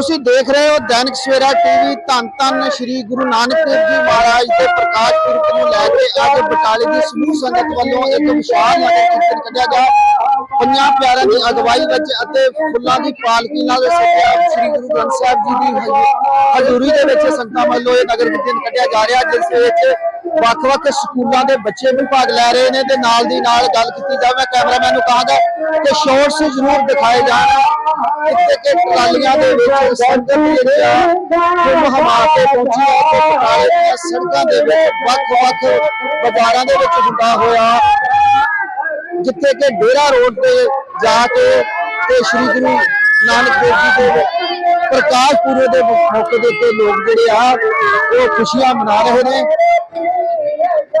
ਤੁਸੀਂ ਦੇਖ ਰਹੇ ਹੋ ਦੈਨਿਕ ਸਵੇਰਾ ਟੀਵੀ, ਧੰਨ ਧੰਨ ਸ੍ਰੀ ਗੁਰੂ ਨਾਨਕ ਦੇਵ ਜੀ ਮਹਾਰਾਜ ਦੇ ਪ੍ਰਕਾਸ਼ ਪੁਰਬ ਨੂੰ ਲੈ ਕੇ ਅੱਜ ਬਟਾਲੇ ਦੀ ਸਮੂਹ ਸੰਗਤ ਵੱਲੋਂ ਇੱਕ ਵਿਸ਼ਾਲ ਨਗਰ ਕੀਰਤਨ ਕੱਢਿਆ ਗਿਆ। ਪੰਜਾਂ ਪਿਆਰਿਆਂ ਦੀ ਅਗਵਾਈ ਵਿੱਚ ਅਤੇ ਫੁੱਲਾਂ ਦੀ ਪਾਲਕੀ ਨਾਲ ਸਜਿਆ ਸ੍ਰੀ ਗੁਰੂ ਗ੍ਰੰਥ ਸਾਹਿਬ ਜੀ ਦੀ ਹਜ਼ੂ- ਹਜ਼ੂਰੀ ਦੇ ਵਿੱਚ ਸੰਗਤਾਂ ਵੱਲੋਂ ਇਹ ਨਗਰ ਕੀਰਤਨ ਕੱਢਿਆ ਜਾ ਰਿਹਾ, ਜਿਸ ਵਿੱਚ ਵੱਖ-ਵੱਖ ਸਕੂਲਾਂ ਦੇ ਬੱਚੇ ਵੀ ਭਾਗ ਲੈ ਰਹੇ ਨੇ ਤੇ ਨਾਲ ਦੀ ਨਾਲ ਗੱਲ ਕੀਤੀ ਜਾਵੇ, ਕੈਮਰਾਮੈਨ ਨੂੰ ਕਹਾਂਗਾ ਕਿ ਸ਼ਾਰਟਸ ਜ਼ਰੂਰ ਦਿਖਾਏ ਜਾਣ। ਕਿਤੇ ਕਿ ਟਰਾਲੀਆਂ ਦੇ ਵਿੱਚ ਸੰਗਤ ਜਿਹੜੀ ਆ ਗੁੰਮ ਹਮਾ ਕੇ ਪਹੁੰਚੀ ਹੈ ਤੇ ਪਟਾਲੇ ਦੀਆਂ ਸੜਕਾਂ ਦੇ ਵਿੱਚ ਵੱਖ-ਵੱਖ ਬਾਜ਼ਾਰਾਂ ਦੇ ਵਿੱਚ ਹੁੰਦਾ ਹੋਇਆ। ਜਿੱਥੇ ਕਿ ਡੇਰਾ ਰੋਡ ਤੇ ਜਾ ਕੇ ਤੇ ਸ੍ਰੀ ਗੁਰੂ ਨਾਨਕ ਦੇਵ ਜੀ ਦੇ ਪ੍ਰਕਾਸ਼ ਪੁਰਬ ਦੇ ਮੌਕੇ ਦੇ ਉੱਤੇ ਲੋਕ ਜਿਹੜੇ ਆ, ਉਹ ਖੁਸ਼ੀਆਂ ਮਨਾ ਰਹੇ ਨੇ।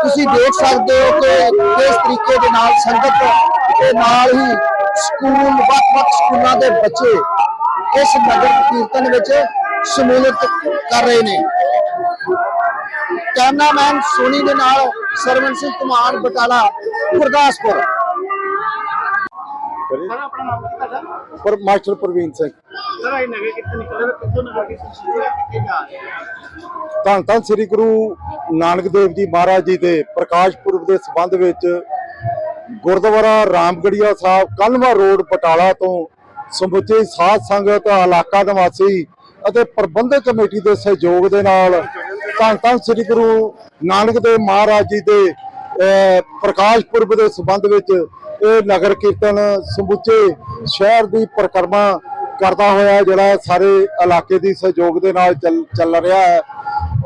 ਤੁਸੀਂ ਦੇਖ ਸਕਦੇ ਹੋ ਕਿ ਕਿਸ ਤਰੀਕੇ ਦੇ ਨਾਲ ਸੰਗਤ ਤੇ ਨਾਲ ਹੀ ਸਕੂਲ ਵੱਖ-ਵੱਖ ਸਕੂਲਾਂ ਦੇ ਬੱਚੇ ਇਸ ਨਗਰ ਕੀਰਤਨ ਵਿੱਚ ਸ਼ਮੂਲੀਅਤ ਕਰ ਰਹੇ ਨੇ। ਕੈਮਰਾਮੈਨ ਸੋਨੀ ਦੇ ਨਾਲ ਸਰਵਨ ਸਿੰਘ ਕੁਮਾਰ ਬਟਾਲਾ ਗੁਰਦਾਸਪੁਰ। ਸਰ ਆਪਣਾ ਨਾਮ ਕੀ ਤੁਹਾਡਾ? ਪਰ ਮਾਸਟਰ ਪ੍ਰਵੀਨ ਸਿੰਘ? ਧੰਨ ਧੰਨ ਸ੍ਰੀ ਗੁਰੂ ਨਾਨਕ ਦੇਵ ਜੀ ਮਹਾਰਾਜ ਜੀ ਦੇ ਪ੍ਰਕਾਸ਼ ਪੁਰਬ ਦੇ ਸੰਬੰਧ ਵਿੱਚ ਗੁਰਦੁਆਰਾ ਰਾਮਗੜੀਆ ਸਾਹਿਬ, ਕਲਵਾ ਰੋਡ ਪਟਾਲਾ ਤੋਂ ਸਮੁੱਚੀ ਸਾਧ ਸੰਗਤ, ਇਲਾਕਾ ਨਿਵਾਸੀ ਅਤੇ ਪ੍ਰਬੰਧਕ ਕਮੇਟੀ ਦੇ ਸਹਿਯੋਗ ਦੇ ਨਾਲ ਧੰਨ ਧੰਨ ਸ੍ਰੀ ਗੁਰੂ ਨਾਨਕ ਦੇਵ ਮਹਾਰਾਜ ਜੀ ਦੇ ਪ੍ਰਕਾਸ਼ ਪੁਰਬ ਦੇ ਸੰਬੰਧ ਵਿੱਚ ਇਹ ਨਗਰ ਕੀਰਤਨ ਸਮੁੱਚੇ ਸ਼ਹਿਰ ਦੀ ਪਰਿਕਰਮਾ ਕਰਦਾ ਹੋਇਆ ਜਿਹੜਾ ਸਾਰੇ ਇਲਾਕੇ ਦੀ ਸਹਿਯੋਗ ਦੇ ਨਾਲ ਚੱਲ ਚੱਲ ਰਿਹਾ ਹੈ।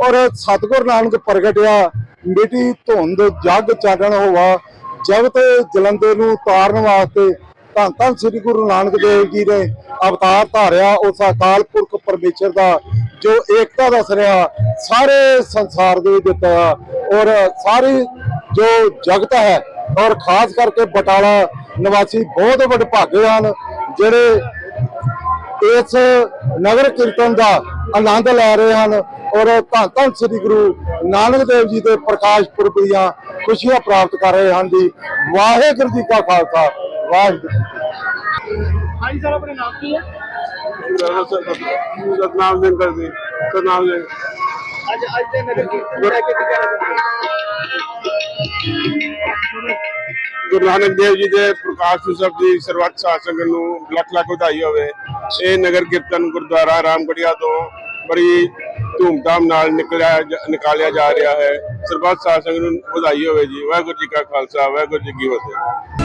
ਔਰ ਸਤਿਗੁਰ ਨਾਨਕ ਪ੍ਰਗਟਿਆ, ਮਿੱਟੀ ਧੁੰਦ, ਜਗ ਚਾਨਣ ਹੋਵਾ ਜਬ ਤੇ ਜਲੰਧਰ ਨੂੰ ਤਾਰਨ ਵਾਸਤੇ ਧੰਨ ਧੰਨ ਸ੍ਰੀ ਗੁਰੂ ਨਾਨਕ ਦੇਵ ਜੀ ਨੇ ਅਵਤਾਰ ਧਾਰਿਆ, ਉਸ ਅਕਾਲ ਪੁਰਖ ਪਰਮੇਸ਼ਰ ਦਾ ਜੋ ਏਕਤਾ ਦੱਸ ਰਿਹਾ ਸਾਰੇ ਸੰਸਾਰ ਦੇ ਵਿੱਚ ਦਿੱਤਾ ਔਰ ਸਾਰੀ ਜੋ ਜਗਤ ਹੈ, ਔਰ ਖਾਸ ਕਰਕੇ ਬਟਾਲਾ ਨਿਵਾਸੀ ਬਹੁਤ ਵੱਡੇ ਭਾਗੇ ਹਨ ਜਿਹੜੇ ਇਸ ਨਗਰ ਕੀਰਤਨ ਦਾ ਆਨੰਦ ਲੈ ਰਹੇ ਹਨ ਔਰ ਧੰਨ ਧੰਨ ਸ੍ਰੀ ਗੁਰੂ ਨਾਨਕ ਦੇਵ ਜੀ ਦੇ ਪ੍ਰਕਾਸ਼ ਪੁਰਬ ਦੀਆਂ ਖੁਸ਼ੀਆਂ ਪ੍ਰਾਪਤ ਕਰ ਰਹੇ ਹਨ ਜੀ। ਵਾਹਿਗੁਰੂ ਜੀ ਕਾ ਖਾਲਸਾ। ਵਾਹਿਗੁਰੂ ਜੀ ਕੀ ਫਤਿਹ। ਹਾਂਜੀ ਸਰ ਆਪਣੇ ਨਾਮ ਕੀ ਹੈ? ਸਤਨਾਮ ਸਿੰਘ ਕਰਦੇ ਸਤਨਾਮ ਸਿੰਘ ਅੱਜ ਅੱਜ ਦੇ ਨਗਰ ਕੀਰਤਨ ਲੈ ਕੇ ਕੀ ਕਹਿਣਾ ਗੁਰੂ ਨਾਨਕ ਦੇਵ ਜੀ ਦੇ ਪ੍ਰਕਾਸ਼ ਉਤਸਵ ਦੀ ਸਰਬੱਤ ਸਾਧ ਸੰਗਤ ਨੂੰ ਲੱਖ ਲੱਖ ਵਧਾਈ ਹੋਵੇ। ਇਹ ਨਗਰ ਕੀਰਤਨ ਗੁਰਦੁਆਰਾ ਰਾਮਗੜੀਆ ਤੋਂ ਬੜੀ ਧੂਮਧਾਮ ਨਾਲ ਨਿਕਲਿਆ ਜ- ਨਿਕਾਲਿਆ ਜਾ ਰਿਹਾ ਹੈ। ਸਰਬੱਤ ਸਾਧ ਸੰਗਤ ਨੂੰ ਵਧਾਈ ਹੋਵੇ ਜੀ। ਵਾਹਿਗੁਰੂ ਜੀ ਕਾ ਖਾਲਸਾ, ਵਾਹਿਗੁਰੂ ਜੀ ਕੀ ਫਤਿਹ।